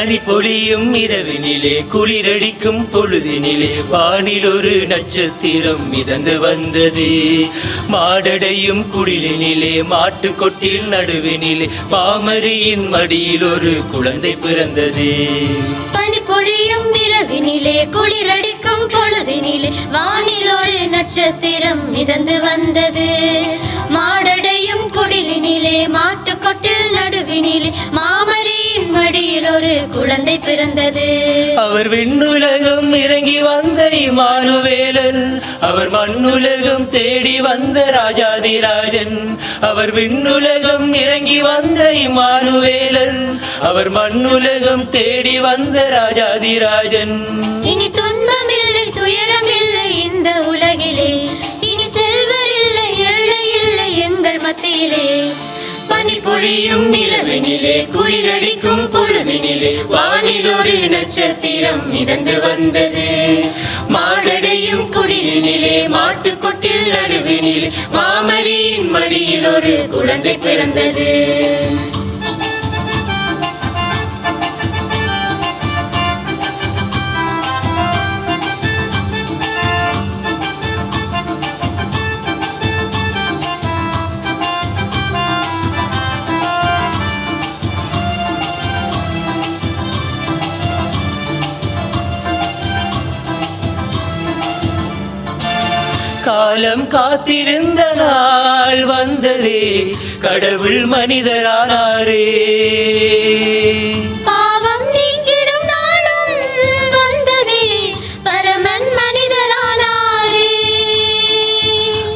பனி பொழியும் இரவினிலே குளிரடிக்கும் பொழுதினிலே வானில் ஒரு நட்சத்திரம் மிதந்து வந்தது. மாடடையும் குடிலினிலே மாட்டு கொட்டில் நடுவினிலே பாமரியின் மடியில் ஒரு குழந்தை பிறந்தது. பனி பொழியும் இரவினிலே குளிரடிக்கும் பொழுதினிலே வானில் ஒரு நட்சத்திரம் மிதந்து வந்தது. மாடடை குழந்தை பிறந்தது. அவர் விண்ணுலகம் இறங்கி வந்த இமானுவேலன். அவர் மண்ணுலகம் தேடி வந்த ராஜாதிராஜன். அவர் விண்ணுலகம் இறங்கி வந்த இமானுவேலன். அவர் மண்ணுலகம் தேடி வந்த ராஜாதிராஜன். இனி துன்பமில்லை துயரமில்லை இந்த உலகிலே. இனி செல்வர் இல்லை ஏழை இல்லை எங்கள் மத்தியிலே. பனி பொழியும் இரவினிலே குளிரடிக்கும் பொழுதினிலே. வானில் ஒரு நட்சத்திரம் மிதந்து வந்தது. மாடடையும் குடிலினிலே மாட்டுக்கொட்டில் நடுவினில் மாமரியின் மடியில் ஒரு குழந்தை பிறந்தது. காலம் காத்திருந்த நாள் வந்ததே. கடவுள் மனிதரானாரே.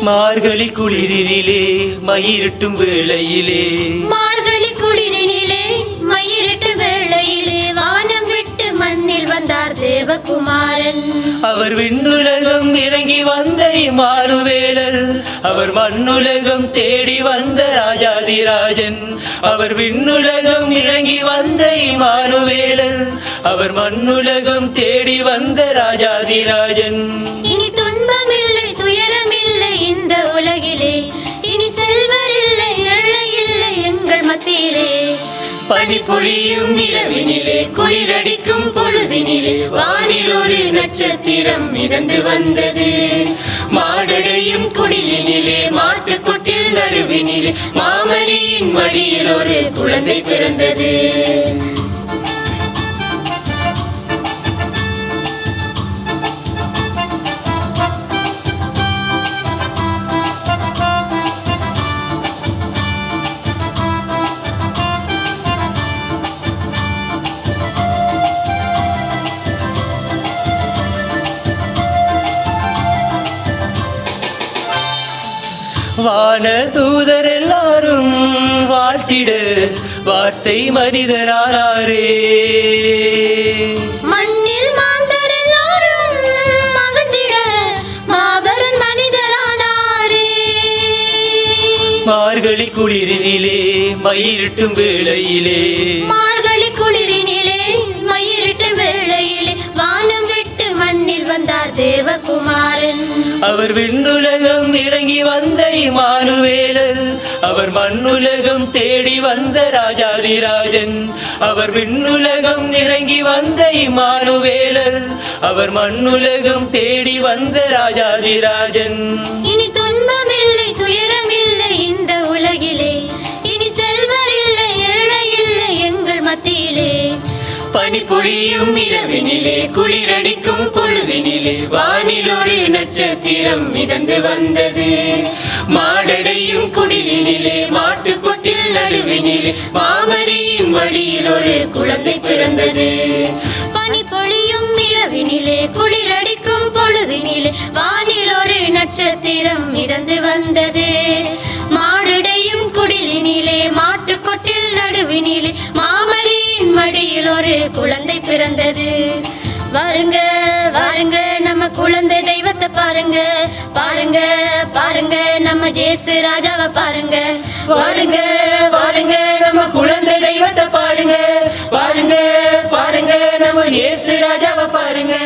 மார்கழி குளிரினிலே மயிருட்டும் வேளையிலே. மார்கழி குடினிலே மயிரிட்டு வேளையிலே வானம் விட்டு மண்ணில் வந்தார் தேவகுமாரன். அவர் விண்ணுலகம் இறங்கி வந்த இமானுவேலர் அவர் மண்ணுலகம் தேடி வந்த ராஜாதிராஜன். அவர் விண்ணுலகம் இறங்கி வந்த இமானுவேலர். அவர் மண்ணுலகம் தேடி வந்த ராஜாதிராஜன். இனி துன்பமில்லை துயரமில்லை இந்த உலகிலே. இனி செல்வர் இல்லை ஏழை இல்லை எங்கள் மத்தியிலே. பனி பொழியும் இரவினிலே குளிரடிக்கும் பொழுதினிலே. வானில் ஒரு நட்சத்திரம் மிதந்து வந்தது. மாமரியின் மடியில் ஒரு குழந்தை பிறந்தது. வான தூதரெல்லாம் எல்லாரும் வாழ்த்திட வார்த்தை மனிதரானாரே மார்கழி குளிரினிலே மயிருட்டும் வேளையிலே. மார்கழி குளிரினிலே மயிரிட்டு வேளையிலே வானம் விட்டு மண்ணில் வந்தார் தேவகுமாரன் அவர் விண்ணுலகம் இறங்கி வந்த இமானுவேலர். அவர் மண்ணுலகம் தேடி வந்த ராஜாதிராஜன். அவர் விண்ணுலகம் இறங்கி வந்த இமானுவேலர். அவர் மண்ணுலகம் தேடி வந்த ராஜாதிராஜன். இனி துன்பமில்லை துயரமில்லை இந்த உலகிலே. இனி செல்வர் இல்லை ஏழை இல்லை எங்கள் மத்தியிலே. பனி பொழியும் இரவினிலே குளிரடிக்கும் பொழுதினிலே. மனம் மிதந்து வந்தது. மாடடையும் குடிலினிலே மாட்டு கொட்டில் நடுவினிலே மாமரியின் மடியில் ஒரு குழந்தை பிறந்தது. பனி பொழியும் இரவினிலே குளிரடிக்கும் பொழுதினிலே வானில் ஒரு நட்சத்திரம் மிதந்து வந்தது. மாடடையும் குடிலினிலே மாட்டு கொட்டில் நடுவினிலே மாமரியின் மடியில் ஒரு குழந்தை பிறந்தது. வருங்க. பாருங்க பாருங்க பாருங்க நம்ம ஜேசு ராஜாவை பாருங்க பாருங்க பாருங்க நம்ம குழந்தை தெய்வத்தை பாருங்க பாருங்க பாருங்க நம்ம இயேசு ராஜாவை பாருங்க